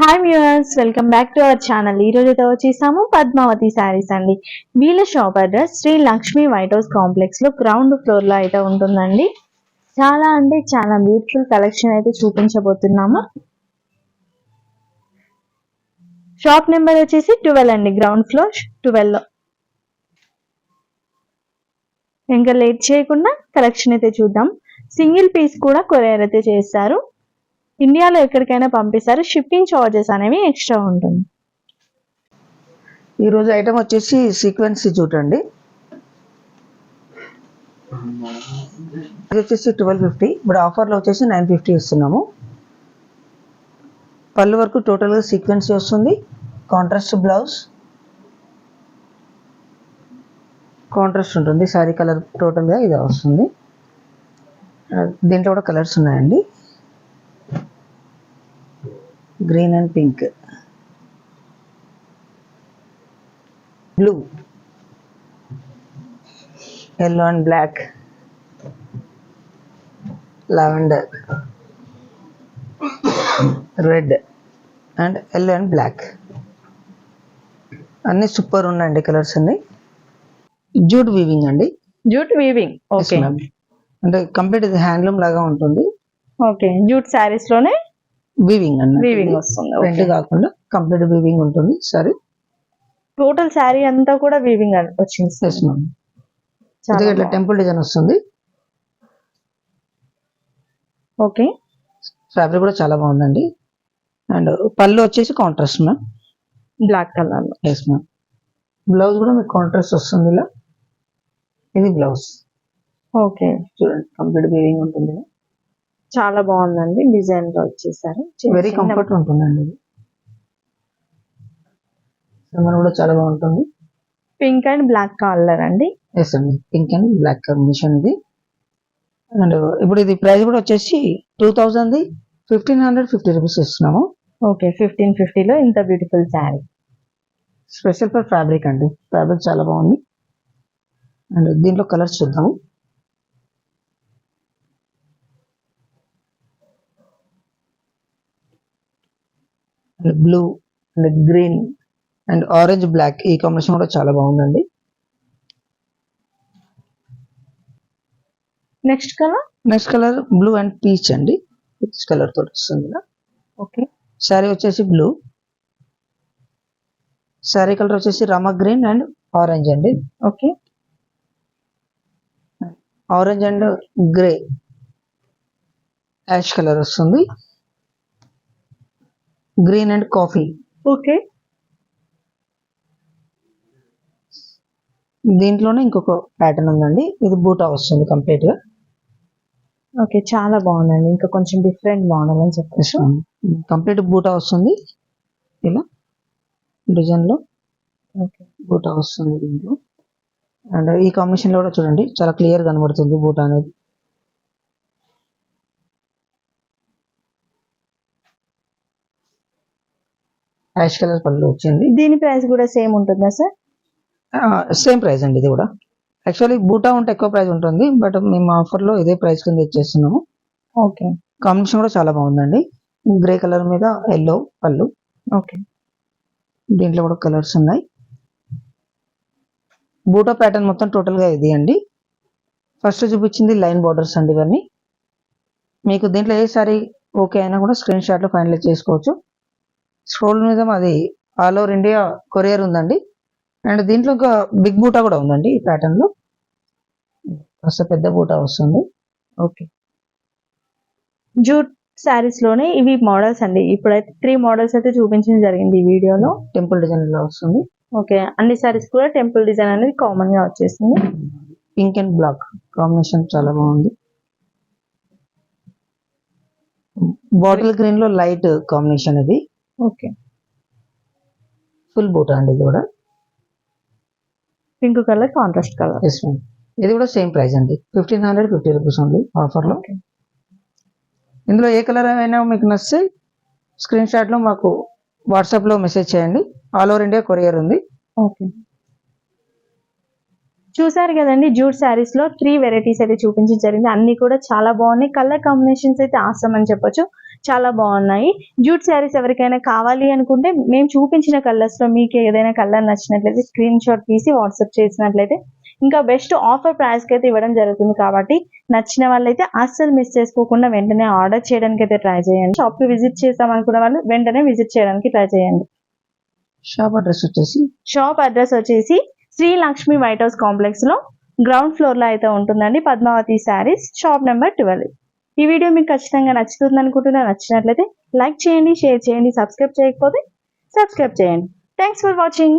Hi viewers welcome back to our channel ఈ రోజు అయితే వచ్చేసాము పద్మావతి శారీస్ అండి. వీళ్ళ shop address Shri Lakshmi white house కాంప్లెక్స్లో గ్రౌండ్ ఫ్లోర్లో అయితే ఉంటుందండి. చాలా అంటే చాలా బ్యూటిఫుల్ కలెక్షన్ అయితే చూపించబోతున్నాము. షాప్ నెంబర్ వచ్చేసి ట్వెల్వ్ అండి గ్రౌండ్ ఫ్లోర్ ట్వెల్వ్లో. ఇంకా లేట్ చేయకుండా కలెక్షన్ అయితే చూద్దాం. సింగిల్ పీస్ కూడా కొరియర్ అయితే చేస్తారు. ఇండియాలో ఎక్కడికైనా పంపిస్తారు. షిప్పింగ్ చార్జెస్ అనేవి ఎక్స్ట్రా ఉంటుంది. ఈరోజు ఐటమ్ వచ్చేసి సీక్వెన్స్ చూడండి. ఇది వచ్చేసి ట్వెల్వ్ ఫిఫ్టీ. ఇప్పుడు ఆఫర్లో వచ్చేసి నైన్ ఫిఫ్టీ ఇస్తున్నాము. పళ్ళు వరకు టోటల్గా సీక్వెన్స్ వస్తుంది. Contrast blouse. కాంట్రాస్ట్ ఉంటుంది. శారీ కలర్ టోటల్గా ఇది వస్తుంది. దీంట్లో కూడా కలర్స్ ఉన్నాయండి. Green and pink. Blue yellow and black. Lavender. Red. And yellow and black. అన్ని సూపర్ ఉన్నాయండి కలర్స్ అన్ని. జూట్ వీవింగ్ అండి. Jute weaving okay. అంటే కంప్లీట్ ఇది హ్యాండ్లూమ్ లాగా ఉంటుంది. ఓకే జూట్ శారీస్లోనే వీవింగ్ అన్నట్టు. వీవింగ్. వస్తుంది ప్రింట్ కాకుండా కంప్లీట్ వీవింగ్ ఉంటుంది. సరే టోటల్ శారీ అంతా కూడా వీవింగ్ వచ్చింది ఇదిగో ఇట్లా. టెంపుల్ డిజైన్ వస్తుంది. ఓకే ఫ్యాబ్రిక్ కూడా చాలా బాగుందండి. అండ్ పళ్ళు వచ్చేసి కాంట్రాస్ట్ మ్యామ్ బ్లాక్ కలర్లో. ఎస్ మ్యామ్ బ్లౌజ్ కూడా మీకు కాంట్రాస్ట్ వస్తుంది ఇలా ఇది బ్లౌజ్ ఓకే చూడండి కంప్లీట్ వీవింగ్ ఉంటుంది. చాలా బాగుందండి. డిజైన్లో వచ్చేసారు వెరీ కంఫర్ట్ ఉంటుందండి కూడా చాలా బాగుంటుంది. పింక్ అండ్ బ్లాక్ కలర్ అండి. ఎస్ అండి పింక్ అండ్ బ్లాక్ కాంబినేషన్ ఇది. అండ్ ఇప్పుడు ఇది ప్రైస్ కూడా వచ్చేసి two thousand fifteen hundred fifty rupees ఇస్తున్నాము ఓకే ఫిఫ్టీన్ ఫిఫ్టీలో ఇంత beautiful sari special for fabric అండి. ఫ్యాబ్రిక్ చాలా బాగుంది. అండ్ దీంట్లో కలర్స్ చూద్దాము. And blue and green and orange black ఈ కాంబినేషన్ కూడా చాలా బాగుందండి. Next colour? Next colour blue and peach అండి. పీచ్ కలర్ తోటి వస్తుంది ఓకే. శారీ వచ్చేసి బ్లూ. శారీ కలర్ వచ్చేసి రమ గ్రీన్ అండ్ ఆరెంజ్ అండి. Okay. Orange and grey. Ash colour వస్తుంది. గ్రీన్ అండ్ కాఫీ ఓకే దీంట్లోనే ఇంకొక ప్యాటర్న్ ఉందండి. ఇది బూటా వస్తుంది కంప్లీట్గా ఓకే చాలా బాగుందండి. ఇంకా కొంచెం డిఫరెంట్ మోడల్ అని చెప్పచ్చు. కంప్లీట్ బూటా వస్తుంది. ఇలా డిజైన్లో ఓకే బూటా వస్తుంది దీంట్లో. అండ్ ఈ కాంబినేషన్లో కూడా చూడండి చాలా క్లియర్ కనబడుతుంది బూటా అనేది. యాష్ కలర్ పళ్ళు వచ్చింది. దీని ప్రైస్ కూడా సేమ్ ఉంటుందా సార్? సేమ్ ప్రైస్ అండి ఇది కూడా. యాక్చువల్లీ బూటా ఉంటే ఎక్కువ ప్రైస్ ఉంటుంది బట్ మేము ఆఫర్లో ఇదే ప్రైస్ కింద ఇచ్చేస్తున్నాము. ఓకే. కాంబినేషన్ కూడా చాలా బాగుందండి. గ్రే కలర్ మీద ఎల్లో పళ్ళు. ఓకే. దీంట్లో కూడా కలర్స్ ఉన్నాయి. బూటా ప్యాటర్న్ మొత్తం టోటల్గా ఇది అండి. ఫస్ట్ చూపించింది లైన్ బార్డర్స్ అండి ఇవన్నీ. మీకు దీంట్లో ఏ సారీ ఓకే అయినా కూడా స్క్రీన్ షాట్లో ఫైనలైజ్ చేసుకోవచ్చు. స్క్రోల్ మీద మాది ఆల్ ఓవర్ ఇండియా కొరియర్ ఉందండి. అండ్ దీంట్లో ఇంకా బిగ్ బూటా కూడా ఉందండి ఈ ప్యాటర్న్లో. కాస్త పెద్ద బూటా వస్తుంది. ఓకే జూట్ శారీస్లోనే ఇవి మోడల్స్ అండి. ఇప్పుడైతే త్రీ మోడల్స్ అయితే చూపించడం జరిగింది ఈ వీడియోలో. టెంపుల్ డిజైన్లో వస్తుంది. ఓకే అన్ని శారీస్ కూడా టెంపుల్ డిజైన్ అనేది కామన్గా వచ్చేసింది. పింక్ అండ్ బ్లాక్ కాంబినేషన్ చాలా బాగుంది. బాటిల్ గ్రీన్లో లైట్ కాంబినేషన్ ఇది ఓకే. ఫుల్ బూటా అండి ఇది కూడా. Pink colour contrast colour. Yes ma'am ఇది కూడా సేమ్ ప్రైస్ అండి. ఫిఫ్టీన్ హండ్రెడ్ ఫిఫ్టీ రూపీస్ ఉంది ఆఫర్లో. ఇందులో ఏ కలర్ అయినా మీకు నచ్చితే స్క్రీన్ షాట్లో మాకు వాట్సాప్లో మెసేజ్ చేయండి. ఆల్ ఓవర్ ఇండియా కొరియర్ ఉంది. ఓకే. చూసారు కదండి జూట్ శారీస్లో త్రీ వెరైటీస్ అయితే చూపించడం జరిగింది. అన్ని కూడా చాలా బాగున్నాయి. కలర్ కాంబినేషన్స్ అయితే ఆసం అని చెప్పొచ్చు. చాలా బాగున్నాయి. జూట్ శారీస్ ఎవరికైనా కావాలి అనుకుంటే మేము చూపించిన కలర్స్లో మీకు ఏదైనా కలర్ నచ్చినట్లయితే స్క్రీన్ షాట్ తీసి వాట్సాప్ చేసినట్లయితే ఇంకా బెస్ట్ ఆఫర్ ప్రైస్కి అయితే ఇవ్వడం జరుగుతుంది కాబట్టి నచ్చిన వాళ్ళైతే అస్సలు మిస్ చేసుకోకుండా వెంటనే ఆర్డర్ చేయడానికి అయితే ట్రై చేయండి. షాప్కి విజిట్ చేసాం అనుకున్న వాళ్ళు వెంటనే విజిట్ చేయడానికి ట్రై చేయండి. షాప్ అడ్రస్ వచ్చేసి? షాప్ అడ్రస్ వచ్చేసి శ్రీ లక్ష్మి వైట్ హౌస్ కాంప్లెక్స్లో గ్రౌండ్ ఫ్లోర్లో అయితే ఉంటుందండి Padmavathi saris shop number twelve ఈ వీడియో మీకు ఖచ్చితంగా నచ్చుతుంది అనుకుంటున్నా నచ్చినట్లయితే లైక్ చేయండి షేర్ చేయండి సబ్స్క్రైబ్ చేయకపోతే సబ్స్క్రైబ్ చేయండి. Thanks for watching